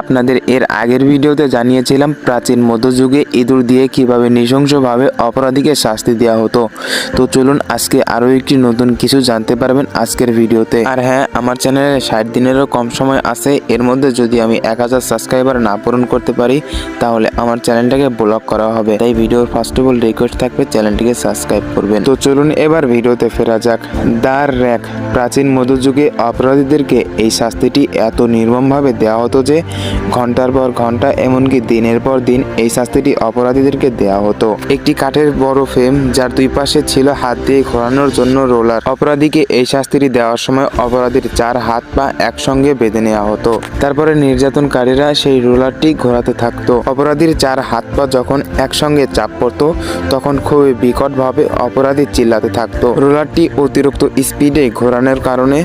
আপনাদের এর আগের ভিডিওতে জানিয়েছিলাম, প্রাচীন মধ্যযুগে ইঁদুর দিয়ে কীভাবে নৃশংসভাবে অপরাধীকে শাস্তি দেওয়া হতো। তো চলুন আজকে আরও একটি নতুন কিছু জানতে পারবেন আজকের ভিডিওতে। আর হ্যাঁ আমার চ্যানেলে ষাট দিনেরও কম সময় আছে। এর মধ্যে যদি আমি এক হাজার সাবস্ক্রাইবার না পূরণ করতে পারি, তাহলে আমার চ্যানেলটাকে ব্লক করা হবে। তাই ভিডিওর ফার্স্ট অফ অল রিকোয়েস্ট থাকবে, চ্যানেলটিকে সাবস্ক্রাইব করবেন। তো চলুন এবার ভিডিওতে ফেরা যাক। দার র্যাক, প্রাচীন মধ্যযুগে অপরাধীদেরকে এই শাস্তিটি এত নির্মমভাবে দেওয়া হতো যে ঘণ্টার পর ঘণ্টা, এমনকি দিনের পর দিন এই শাস্তিটি অপরাধীদেরকে দেওয়া হতো। একটি কাঠের বড় ফ্রেম যার দুই পাশে ছিল হাত দিয়ে ঘোরানোর জন্য রোলার। অপরাধীকে এই শাস্তিটি দেওয়ার সময় অপরাধীর চার হাত পা একসঙ্গে বেঁধে নেওয়া হতো। তারপরে নির্যাতনকারীরা সেই রোলারটি ঘোরাতে থাকতো। অপরাধীর চার হাত পা যখন একসঙ্গে চাপ পড়তো, তখন খুবই বিকটভাবে অপরাধী চিল্লাতে থাকতো। রোলারটি অতিরিক্ত স্পিডে ঘোরানোর কারণে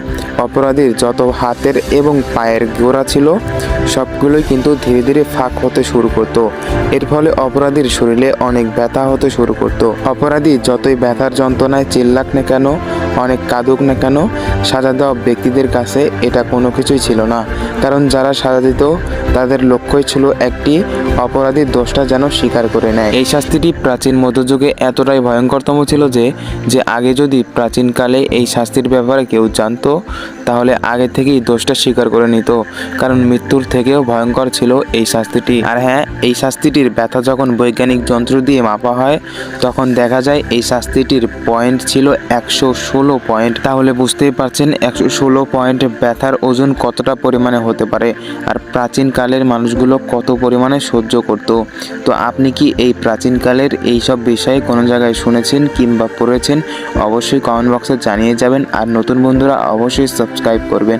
অপরাধীর যত হাতের এবং পায়ের গোড়া ছিল সবগুলোই কিন্তু ধীরে ধীরে ফাঁক হতে শুরু করত। এর ফলে অপরাধীর শরীরে অনেক ব্যথা হতে শুরু করত। অপরাধী যতই ব্যথার যন্ত্রণায় চিল্লাক না কেন অনেক কাঁদুক না কেন, সাজা দেওয়া ব্যক্তিদের কাছে এটা কোনো কিছুই ছিল না। কারণ যারা সাজা দিত, তাদের লক্ষ্যই ছিল একটি অপরাধীর দোষটা যেন স্বীকার করে নেয়। এই শাস্তিটি প্রাচীন মধ্যযুগে এতটাই ভয়ঙ্করতম ছিল যে যে আগে যদি প্রাচীনকালে এই শাস্তির ব্যাপারে কেউ জানতো, তাহলে আগে থেকেই দোষটা স্বীকার করে নিত। কারণ মৃত্যুর থেকেও ভয়ঙ্কর ছিল এই শাস্তিটি। আর হ্যাঁ এই শাস্তিটির ব্যথা যখন বৈজ্ঞানিক যন্ত্র দিয়ে মাপা হয়, তখন দেখা যায় এই শাস্তিটির পয়েন্ট ছিল একশো ষোল ষোলো পয়েন্ট। তাহলে বুঝতেই পারছেন, একশো ষোলো পয়েন্ট ব্যথার ওজন কতটা পরিমাণে হতে পারে আর প্রাচীনকালের মানুষগুলো কত পরিমাণে সহ্য করত। তো আপনি কি এই প্রাচীনকালের এই সব বিষয়ে কোনো জায়গায় শুনেছেন কিংবা পড়েছেন? অবশ্যই কমেন্ট বক্সে জানিয়ে যাবেন আর নতুন বন্ধুরা অবশ্যই সাবস্ক্রাইব করবেন।